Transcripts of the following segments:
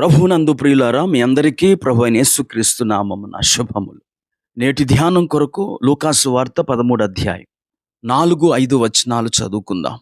ప్రభునందు ప్రియులారా మీ అందరికీ ప్రభు అయిన యేసుక్రీస్తు నామమున శుభములు. నేటి ధ్యానం కొరకు లూకాసు వార్త పదమూడు అధ్యాయం నాలుగు ఐదు వచనాలు చదువుకుందాం.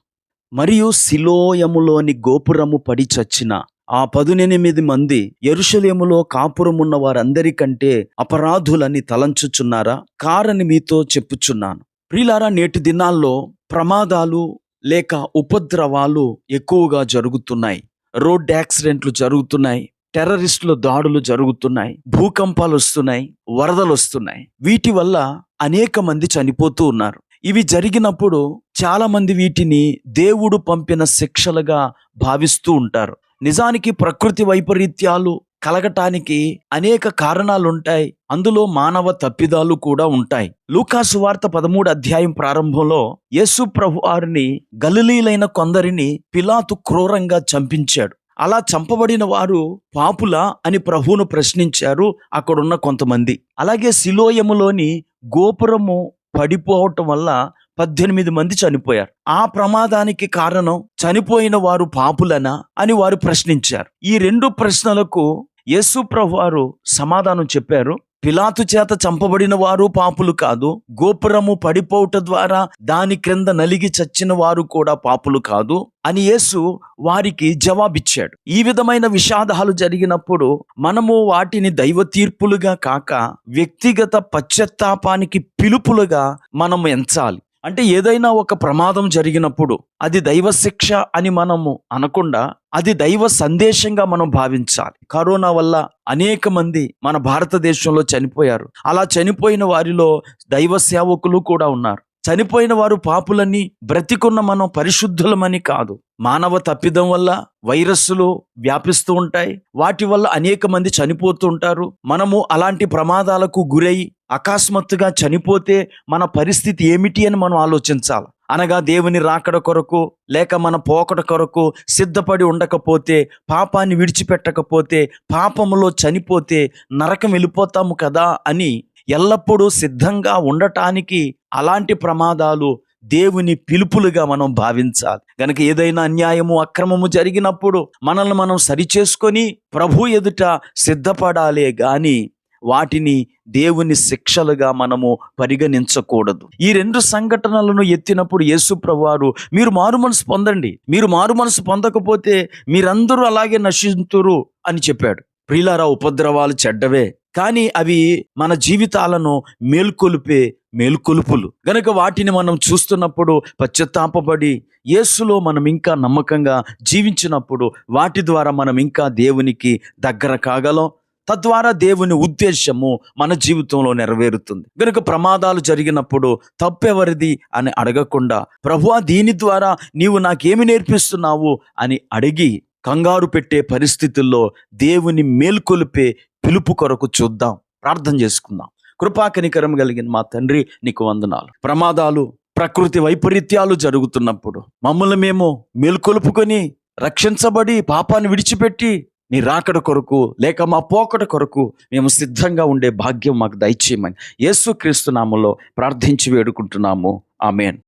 మరియు శిలోయములోని గోపురము పడి చచ్చిన ఆ పదునెనిమిది మంది ఎరుషలేములో కాపురమున్న వారందరికంటే అపరాధులని తలంచుచున్నారా? కారని మీతో చెప్పుచున్నాను. ప్రియులారా నేటి దినాల్లో ప్రమాదాలు లేక ఉపద్రవాలు ఎక్కువగా జరుగుతున్నాయి. రోడ్ యాక్సిడెంట్లు జరుగుతున్నాయి టెర్రరిస్టుల దాడులు జరుగుతున్నాయి భూకంపాలు వస్తున్నాయి వరదలు వస్తున్నాయి. వీటి వల్ల అనేక మంది చనిపోతూ ఉన్నారు. ఇవి జరిగినప్పుడు చాలా మంది వీటిని దేవుడు పంపిన శిక్షలుగా భావిస్తూ ఉంటారు. నిజానికి ప్రకృతి వైపరీత్యాలు కలగటానికి అనేక కారణాలుంటాయి. అందులో మానవ తప్పిదాలు కూడా ఉంటాయి. లూకాసు వార్త పదమూడు అధ్యాయం ప్రారంభంలో యేసు ప్రభు వారిని గలిలీలైన కొందరిని పిలాతు క్రూరంగా చంపించాడు. అలా చంపబడిన వారు పాపులా అని ప్రభువును ప్రశ్నించారు అక్కడున్న కొంతమంది. అలాగే శిలోయములోని గోపురము పడిపోవటం వల్ల పద్దెనిమిది మంది చనిపోయారు. ఆ ప్రమాదానికి కారణం చనిపోయిన వారు పాపులనా అని వారు ప్రశ్నించారు. ఈ రెండు ప్రశ్నలకు యేసు ప్రభు వారు సమాధానం చెప్పారు. పిలాతు చేత చంపబడిన వారు పాపులు కాదు. గోపురము పడిపోవుట ద్వారా దాని క్రింద నలిగి చచ్చిన వారు కూడా పాపులు కాదు అని యేసు వారికి జవాబిచ్చాడు. ఈ విధమైన విషాదాలు జరిగినప్పుడు మనము వాటిని దైవ తీర్పులుగా కాక వ్యక్తిగత పశ్చాత్తాపానికి పిలుపులుగా మనం ఎంచాలి. అంటే ఏదైనా ఒక ప్రమాదం జరిగినప్పుడు అది దైవ శిక్ష అని మనము అనకుండా అది దైవ సందేశంగా మనం భావించాలి. కరోనా వల్ల అనేక మంది మన భారతదేశంలో చనిపోయారు. అలా చనిపోయిన వారిలో దైవ సేవకులు కూడా ఉన్నారు. చనిపోయిన వారు పాపులని బ్రతికున్న మనం పరిశుద్ధులమని కాదు. మానవ తప్పిదం వల్ల వైరస్సులు వ్యాపిస్తూ ఉంటాయి. వాటి వల్ల అనేక మంది చనిపోతూ ఉంటారు. మనము అలాంటి ప్రమాదాలకు గురై అకస్మాత్తుగా చనిపోతే మన పరిస్థితి ఏమిటి అని మనం ఆలోచించాలి. అనగా దేవుని రాకడ కొరకు లేక మన పోకడ కొరకు సిద్ధపడి ఉండకపోతే పాపాన్ని విడిచిపెట్టకపోతే పాపములో చనిపోతే నరకం వెళ్ళిపోతాము కదా అని ఎల్లప్పుడూ సిద్ధంగా ఉండటానికి అలాంటి ప్రమాదాలు దేవుని పిలుపులుగా మనం భావించాలి. గనక ఏదైనా అన్యాయము అక్రమము జరిగినప్పుడు మనల్ని మనం సరిచేసుకొని ప్రభు ఎదుట సిద్ధపడాలే గాని వాటిని దేవుని శిక్షలుగా మనము పరిగణించకూడదు. ఈ రెండు సంఘటనలను ఎత్తినప్పుడు యేసు ప్రభువారు మీరు మారు మనసు పొందండి. మీరు మారు మనసు పొందకపోతే మీరందరూ అలాగే నశింతురు అని చెప్పాడు. ప్రియులారా ఉపద్రవాలు చెడ్డవే. కానీ అవి మన జీవితాలను మేల్కొలిపే మేల్కొలుపులు. గనక వాటిని మనం చూస్తున్నప్పుడు పశ్చత్తాపబడి యేసులో మనం ఇంకా నమ్మకంగా జీవించినప్పుడు వాటి ద్వారా మనం ఇంకా దేవునికి దగ్గర కాగలం. తద్వారా దేవుని ఉద్దేశము మన జీవితంలో నెరవేరుతుంది. గనుక ప్రమాదాలు జరిగినప్పుడు తప్పెవరిది అని అడగకుండా ప్రభువా దీని ద్వారా నీవు నాకేమి నేర్పిస్తున్నావు? అని అడిగి కంగారు పెట్టే పరిస్థితుల్లో దేవుని మేల్కొలిపే పిలుపు కొరకు చూద్దాం. ప్రార్థన చేసుకుందాం. కృపాకనికరం కలిగిన మా తండ్రి నీకు వందనాలు. ప్రమాదాలు ప్రకృతి వైపరీత్యాలు జరుగుతున్నప్పుడు మమ్మల్ని మేము మేల్కొలుపుకొని రక్షించబడి పాపాన్ని విడిచిపెట్టి నీ రాకడ కొరకు లేక మా పోకడ కొరకు మేము సిద్ధంగా ఉండే భాగ్యం మాకు దయచేయమని యేసుక్రీస్తు నామంలో ప్రార్థించి వేడుకుంటున్నాము. ఆమెన్.